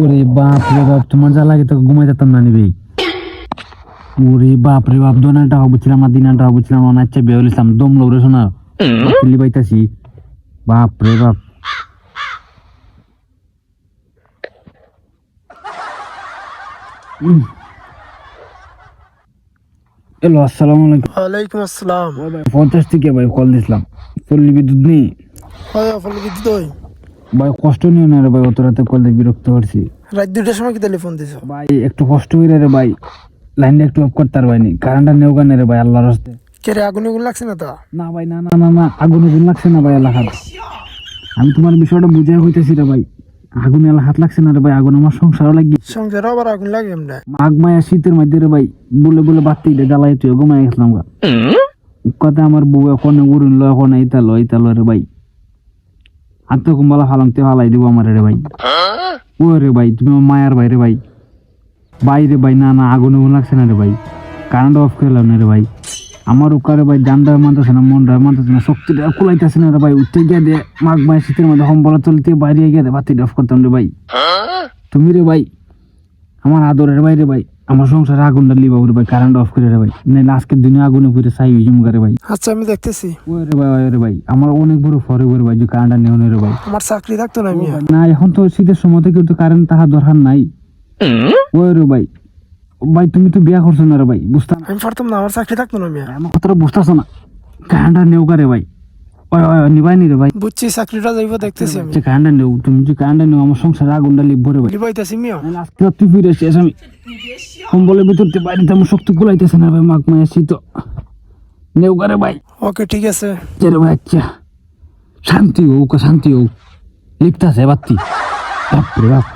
ওরে বাপ রে বাপ তোমার যা লাগে তো ঘুমাই যেতাম না নিবি। ওরে বাপ রে বাপ দোনাটা হবছিলাম আর দিনাটা হবছিলাম আমার আচ্ছা বেউল ইসলাম দম লৌরে শোনা তুলি পাইতাছি বাপ রে বাপ। হ্যালো আসসালামু আলাইকুম। ওয়ালাইকুম আসসালাম। পঞ্চাশ থেকে ভাই কল দিছিলাম। পল্লী বিদ্যুৎ নেই। হয় ফলে বিদ্যুৎ ভাই কষ্ট নিও না রে ভাই অত রাতে কল দিয়ে বিরক্ত করছি রাত দুইটার সময় কি টেলিফোন দিছ? ভাই একটু কষ্ট করে রে ভাই লাইনটা একটু অফ করতে পারবাইনি কারেন্টটা নেও গানে রে ভাই আল্লাহর হস্তে। কে রে আগুন লাগছে না তো? না ভাই না না না না আগুন আগুন লাগছে না ভাই আল্লাহ হাত। আমি তোমার বিষয়টা বুঝাই হইতেছি রে ভাই। আগুন আল্লাহ হাত লাগছে না রে ভাই আগুন আমার সংসারও লাগি সংসারে আবার আগুন লাগে এমনি? মাঘ মায়া শীতের মধ্যে রে ভাই বলে বলে বাতি দে জ্বালাই তুই ঘুমাই গেছিলাম গা। কথা আমার বউ এখন উড়ুন লো এখন এইতা লো এইতা লো রে ভাই। আর তো কুম্বালা ফালাংতে ফালাই দিব আমার রে ভাই। ও রে ভাই তুমি মায়ার ভাই রে ভাই। ভাই রে ভাই না না আগুন আগুন লাগছে না রে ভাই। কারেন্ট অফ করে না রে ভাই। আমার উকারে ভাই ডান্ডা মানতেছে না মনটা মানতেছে না শক্তিটা কুলাইতেছে না রে ভাই। উঠতে গিয়ে দে মাঘ মায়ের শীতের মধ্যে সম্বলা চলতে বাইরে গিয়ে দে বাতি অফ করতাম রে ভাই। তুমি রে ভাই আমার আদরের ভাই রে ভাই। আমার সংসারে আগুনটা লিবা রে ভাই কারেন্ট অফ করে রে ভাই। নাইলে আজকের দিনে আগুনে পুরে চাই জুম করে ভাই। আচ্ছা আমি দেখতেছি। ওই রে ভাই ওই রে ভাই আমার অনেক বড় ফরে ওরে ভাই যে কারেন্টটা নেও রে ভাই। আমার চাকরি থাকতো না মিয়া। না এখন তো শীতের সময় থেকে তো কারেন্ট তাহা দরকার নাই। ওই রে ভাই ভাই তুমি তো বিয়া করছ না রে ভাই বুঝতা না। আমি পারতাম না আমার চাকরি থাকতো না মিয়া। আমার কথাটা বুঝতেছো না। কারেন্টটা নেও রে ভাই। ওই ওই নিবাই নি রে ভাই। বুঝছি চাকরিটা যাইব দেখতেছি আমি। কারেন্টটা নেও তুমি যে কারেন্টটা নেও আমার সংসারে আগুনটা লিখব রে ভাই। লিবাইতাছি মিয়া। আজকে রাত্রি ফিরে এসেছি আমি। কম্বলের ভিতর দিয়ে বাইরে তেমন শক্ত গুলাইতেছে না ভাই মাঘ মায়ের শীত। নেও করে ভাই। ওকে ঠিক আছে। রে ভাই আচ্ছা। শান্তি হোক শান্তি হোক লিখতেছে বাত্তি বাপরে বাপ।